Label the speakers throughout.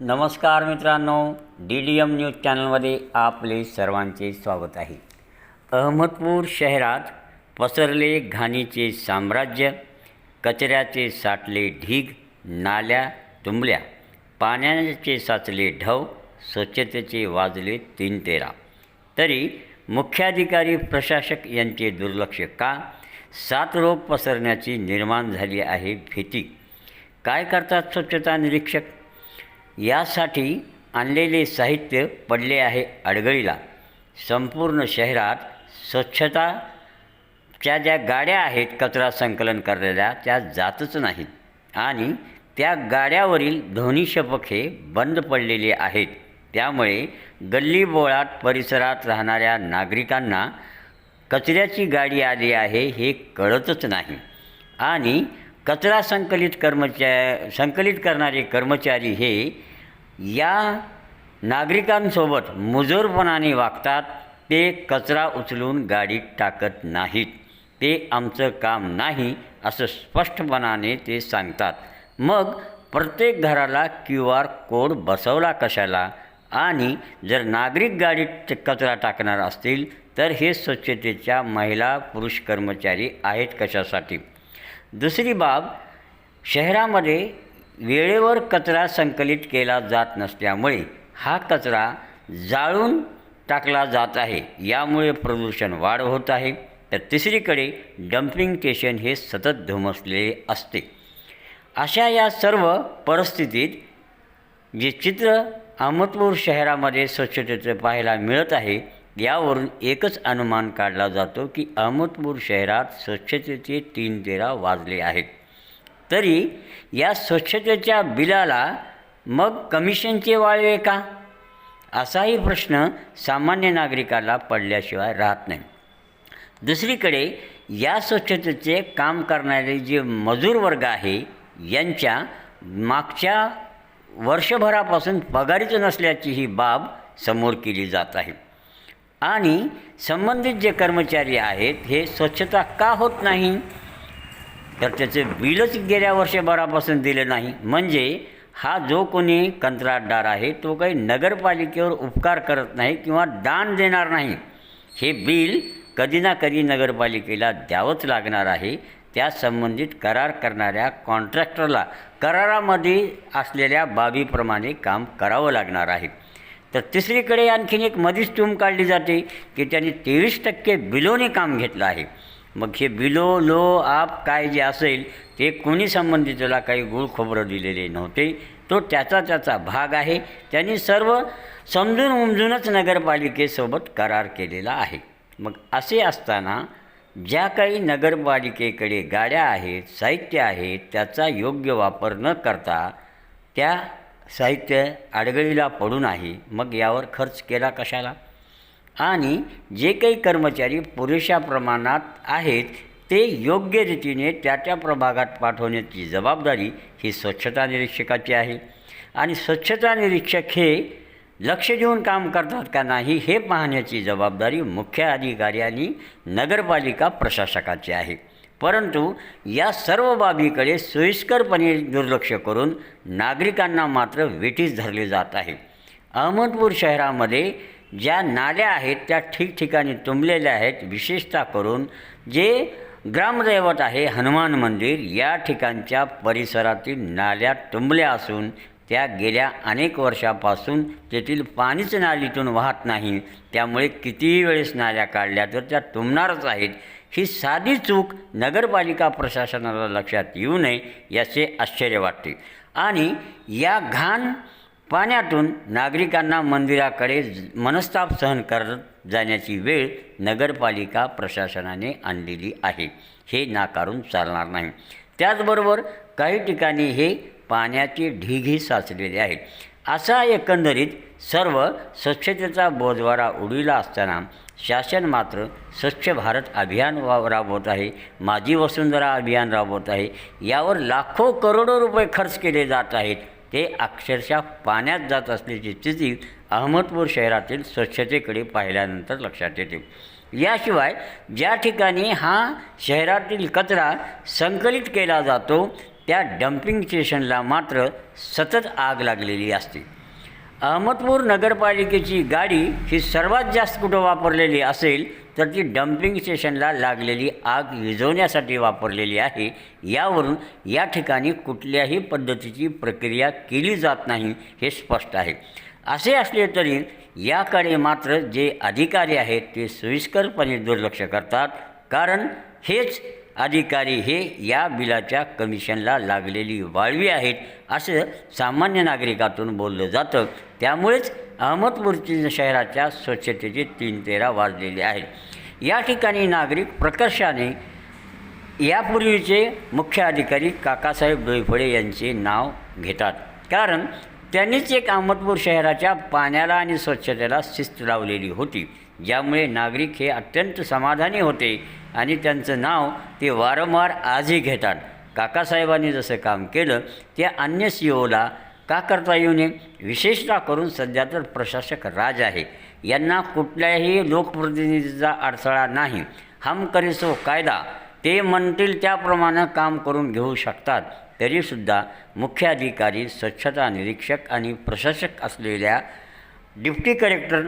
Speaker 1: नमस्कार मित्रांनो D D M news चॅनलमध्ये आपले सर्वांचे स्वागत आहे. अहमदपूर शहरात पसरले घाणीचे साम्राज्य कचऱ्याचे साठले ढीग नाल्या तुंबल्या पाण्याचे साचले ढव स्वच्छतेचे वाजले तीन तेरा. तरी मुख्याधिकारी प्रशासक यांचे दुर्लक्ष का? सात रोग पसरण्याची निर्माण झाली आहे भीती. काय करतात स्वच्छता निरीक्षक? यासाठी आणलेले साहित्य पडले आहे अडगळीला संपूर्ण शहरात स्वच्छताच्या ज्या गाड्या आहेत कचरा संकलन करलेल्या त्या जातच नाहीत. आणि त्या गाड्यावरील ध्वनी शपक हे बंद पडलेले आहेत. त्यामुळे गल्लीबोळात परिसरात राहणाऱ्या नागरिकांना कचऱ्याची गाडी आली आहे हे कळतच नाही. आणि कचरा संकलित कर्मचा संकलित करणारे कर्मचारी हे या नागरिकांसोबत मुजोरपणाने वागतात ते कचरा उचलून गाडीत टाकत नाहीत. ते आमचं काम नाही असं स्पष्टपणाने ते सांगतात. मग प्रत्येक घराला क्यू आर कोड बसवला कशाला? आणि जर नागरिक गाडीत कचरा टाकणार असतील तर हे स्वच्छतेच्या महिला पुरुष कर्मचारी आहेत कशासाठी? दुसरी बाब शहरामध्ये वेळेवर कचरा संकलित केला जात नसल्यामुळे हा कचरा जाळून टाकला जात आहे. यामुळे प्रदूषण वाढ होत आहे. तर तिसरीकडे डम्पिंग स्टेशन हे सतत धुमसलेले असते. अशा या सर्व परिस्थितीत जे चित्र अहमदपूर शहरामध्ये स्वच्छतेचं पाहायला मिळत आहे यावरून एकच अनुमान काढला जातो की अहमदपूर शहरात स्वच्छतेचे तीन तेरा वाजले आहेत. तरी या स्वच्छतेच्या बिलाला मग कमिशनचे वाळवे का? असाही प्रश्न सामान्य नागरिकाला पडल्याशिवाय राहत नाही. दुसरीकडे या स्वच्छतेचे काम करणारे जे मजूर वर्ग आहे यांच्या मागच्या वर्षभरापासून पगारीच नसल्याची ही बाब समोर केली जात आहे. आणि संबंधित जे कर्मचारी आहेत हे स्वच्छता का होत नाही? तर त्याचं बिलच गेल्या वर्षभरापासून दिलं नाही. म्हणजे हा जो कोणी कंत्राटदार आहे तो काही नगरपालिकेवर उपकार करत नाही किंवा दान देणार नाही. हे बिल कधी ना कधी नगरपालिकेला द्यावंच लागणार आहे. त्या संबंधित करार करणाऱ्या कॉन्ट्रॅक्टरला करारामध्ये असलेल्या बाबीप्रमाणे काम करावं लागणार आहे. तर तिसरीकडे आणखीन एक मधीच टूम काढली जाते की त्यांनी तेवीस टक्के बिलोने काम घेतलं आहे. मग हे बिलो लो आप काय जे असेल ते कोणी संबंधितला काही गुळ खोबरं दिलेले नव्हते. तो त्याचा त्याचा भाग आहे. त्यांनी सर्व समजून उमजूनच नगरपालिकेसोबत करार केलेला आहे. मग असे असताना ज्या काही नगरपालिकेकडे गाड्या आहेत साहित्य आहेत त्याचा योग्य वापर न करता त्या साहित्य आडगळीला पडून आहे. मग यावर खर्च केला कशाला? आणि जे काही कर्मचारी पुरेशा प्रमाणात आहेत ते योग्य रीतीने त्या त्या प्रभागात पाठवण्याची जबाबदारी ही स्वच्छता निरीक्षकाची आहे. आणि स्वच्छता निरीक्षक हे लक्ष देऊन काम करतात का नाही हे पाहण्याची जबाबदारी मुख्य अधिकारी आणि नगरपालिका प्रशासकाची आहे. परंतु या सर्व बाबीकडे सोयीस्करपणे दुर्लक्ष करून नागरिकांना मात्र वेठीस धरले जात आहे. अहमदपूर शहरामध्ये ज्या नाल्या आहेत त्या ठिकठिकाणी तुंबलेल्या आहेत विशेषतः करून जे ग्रामदैवत आहे हनुमान मंदिर या ठिकाणच्या परिसरातील नाल्या तुंबल्या असून त्या गेल्या अनेक वर्षापासून तेथील पाणीच नालीतून वाहत नाही. त्यामुळे कितीही वेळेस नाल्या काढल्या तर त्या तुंबणारच आहेत. ही साधी चूक नगरपालिका प्रशासनाला लक्षात येऊ नये याचे आश्चर्य वाटते. आणि या घाण पाण्यातून नागरिकांना मंदिराकडे मनस्ताप सहन करत जाण्याची वेळ नगरपालिका प्रशासनाने आणलेली आहे. हे नाकारून चालणार नाही. त्याचबरोबर काही ठिकाणी हे पाण्याचे ढिगही साचलेले आहेत. असा एकंदरीत सर्व स्वच्छतेचा बोजवारा उडीला असताना शासन मात्र स्वच्छ भारत अभियान वा राबवत आहे. माझी वसुंधरा अभियान राबवत आहे. यावर लाखो करोडो रुपये खर्च केले जात आहेत. ते अक्षरशः पाण्यात जात असल्याची स्थिती अहमदपूर शहरातील स्वच्छतेकडे पाहिल्यानंतर लक्षात येते. याशिवाय ज्या ठिकाणी हा शहरातील कचरा संकलित केला जातो त्या डम्पिंग स्टेशनला मात्र सतत आग लागलेली असते. अहमदपूर नगरपालिकेची गाडी ही सर्वात जास्त कुठं वापरलेली असेल तर ती डम्पिंग स्टेशनला लागलेली आग विझवण्यासाठी वापरलेली आहे. यावरून या ठिकाणी कुठल्याही पद्धतीची प्रक्रिया केली जात नाही हे स्पष्ट आहे. असे असले तरी याकडे मात्र जे अधिकारी आहेत ते सोयीस्करपणे दुर्लक्ष करतात. कारण हेच अधिकारी हे या बिलाच्या कमिशनला लागलेली वाळवी आहेत असं सामान्य नागरिकातून बोललं जातं. त्यामुळेच अहमदपूरची शहराच्या स्वच्छतेचे तीन तेरा वाजलेले आहेत. या ठिकाणी नागरिक प्रकर्षाने यापूर्वीचे मुख्य अधिकारी काकासाहेब डोईफळे यांचे नाव घेतात. कारण त्यांनीच एक अहमदपूर शहराच्या पाण्याला आणि स्वच्छतेला शिस्त लावलेली होती ज्यामुळे नागरिक हे अत्यंत समाधानी होते. आणि त्यांचं नाव ते वारंवार आजही घेतात. काकासाहेबांनी जसं काम केलं ते अन्य सी ओला का करता येऊ नये विशेषतः करून सध्या तर प्रशासक राज आहे. यांना कुठल्याही लोकप्रतिनिधीचा अडथळा नाही. हम करीसो कायदा ते म्हणतील त्याप्रमाणे काम करून घेऊ शकतात. तरीसुद्धा मुख्य अधिकारी स्वच्छता निरीक्षक आणि प्रशासक असलेल्या डिप्टी कलेक्टर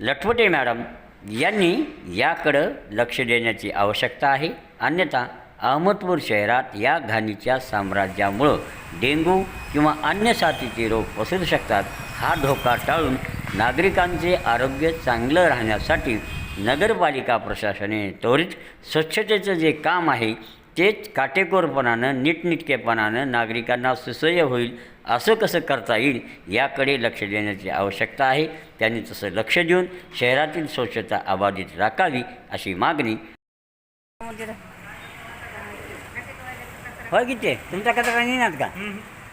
Speaker 1: लटवटे मॅडम यांनी याकडं लक्ष देण्याची आवश्यकता आहे. अन्यथा अहमदपूर शहरात या घाणीच्या साम्राज्यामुळं डेंगू किंवा अन्य साथीचे रोग पसरू शकतात. हा धोका टाळून नागरिकांचे आरोग्य चांगलं राहण्यासाठी नगरपालिका प्रशासने त्वरित स्वच्छतेचं जे काम आहे तेच काटेकोरपणानं नीटनिटकेपणानं नागरिकांना सुसह्य होईल असं कसं करता येईल याकडे लक्ष देण्याची आवश्यकता आहे. त्यांनी तसं लक्ष देऊन शहरातील स्वच्छता अबाधित राखावी अशी मागणी. होय किती तुमच्या कचरा नेणार का?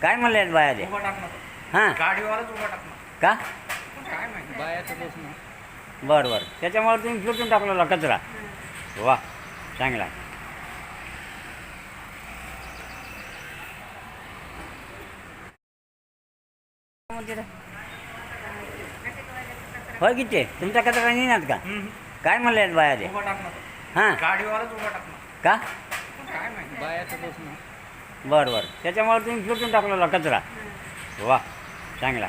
Speaker 1: काय म्हणले आहेत बाया ते. हां. का? बरं बरं. त्याच्यामुळे तुम्ही फिरतून टाकलेला कचरा. वा चांगला. होय किती तुमच्या कचरा नेणार का? काय म्हणले आहेत बाया ते हां?
Speaker 2: गाडीवालाच उभा टाकणार.
Speaker 1: का?
Speaker 2: काय माहिती? बायाचं दोष नाही.
Speaker 1: बरं बरं. त्याच्यामुळे तुम्ही फिरतून टाकलेला कचरा. वा चांगला.